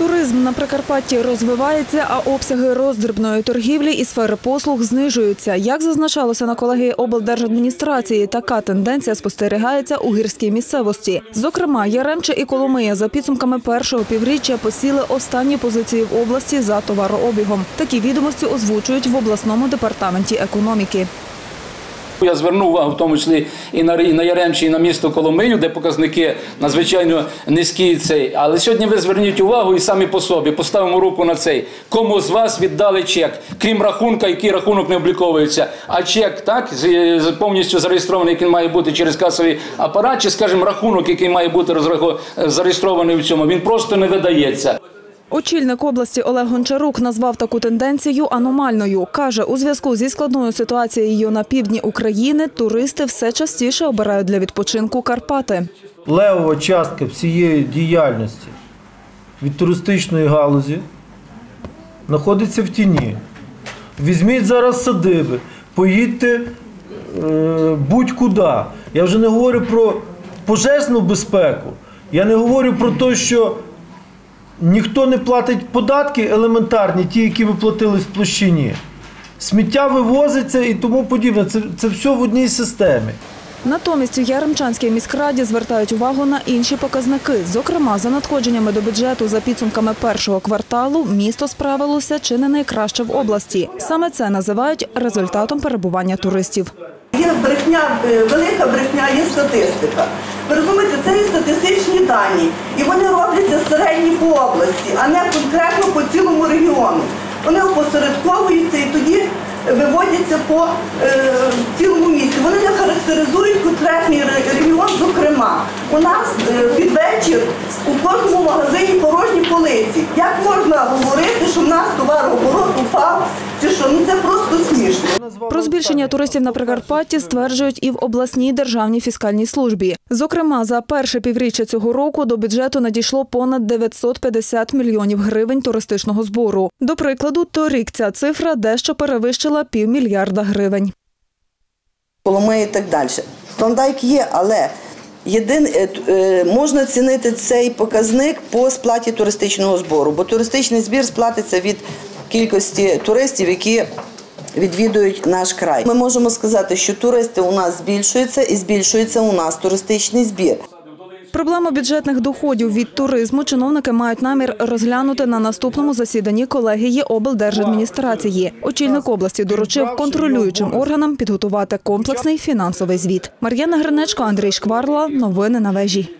Туризм на Прикарпатті розвивається, а обсяги роздрібної торгівлі і сфери послуг знижуються. Як зазначалося на колегії облдержадміністрації, така тенденція спостерігається у гірській місцевості. Зокрема, Яремче і Коломия за підсумками першого півріччя посіли останні позиції в області за товарообігом. Такі відомості озвучують в обласному департаменті економіки. Я звернув увагу в тому числі і на, і на Яремчі, і на місто Коломию, де показники надзвичайно низькі. Цей. Але сьогодні ви зверніть увагу і самі по собі, поставимо руку на цей. Кому з вас віддали чек, крім рахунка, який рахунок не обліковується, а чек так, з- повністю зареєстрований, який має бути через касовий апарат, чи, скажімо, рахунок, який має бути розрахо- зареєстрований в цьому, він просто не видається. Очільник області Олег Гончарук назвав таку тенденцію аномальною. Каже, у зв'язку зі складною ситуацією на півдні України туристи все частіше обирають для відпочинку Карпати. левова частка всієї діяльності від туристичної галузі знаходиться в тіні. Візьміть зараз садиби, поїдьте е, будь-куди. Я вже не говорю про пожежну безпеку. Я не говорю про те, що ніхто не платить податки елементарні, ті, які ви платили в площині. Сміття вивозиться і тому подібне. Це, це все в одній системі. Натомість у Яремчанській міськраді звертають увагу на інші показники. Зокрема, за надходженнями до бюджету за підсумками першого кварталу місто справилося чи не найкраще в області. Саме це називають результатом перебування туристів. Є брехня, е, велика брехня, є статистика. Ви розумієте, це є статистичні дані, і вони робляться середні по області, а не конкретно по цілому регіону. Вони опосередковуються і тоді виводяться по е, цілому місті. Вони не характеризують конкретний регіон, зокрема. У нас е, під вечір у кожному магазині порожні полиці. Як можна говорити, що в нас товарооборот упав, чи що? Ну це просто. Про збільшення туристів на Прикарпатті стверджують і в обласній державній фіскальній службі. Зокрема, за перше півріччя цього року до бюджету надійшло понад 950 мільйонів гривень туристичного збору. До прикладу, торік ця цифра дещо перевищила півмільярда гривень. Коломиї і так далі. Клондайк є, але єдин, е, е, можна цінити цей показник по сплаті туристичного збору, бо туристичний збір сплатиться від кількості туристів, які відвідують наш край. Ми можемо сказати, що туристи у нас збільшуються і збільшується у нас туристичний збір. Проблему бюджетних доходів від туризму чиновники мають намір розглянути на наступному засіданні колегії облдержадміністрації. Очільник області доручив контролюючим органам підготувати комплексний фінансовий звіт. Мар'яна Гринечко, Андрій Шкварла. Новини на вежі.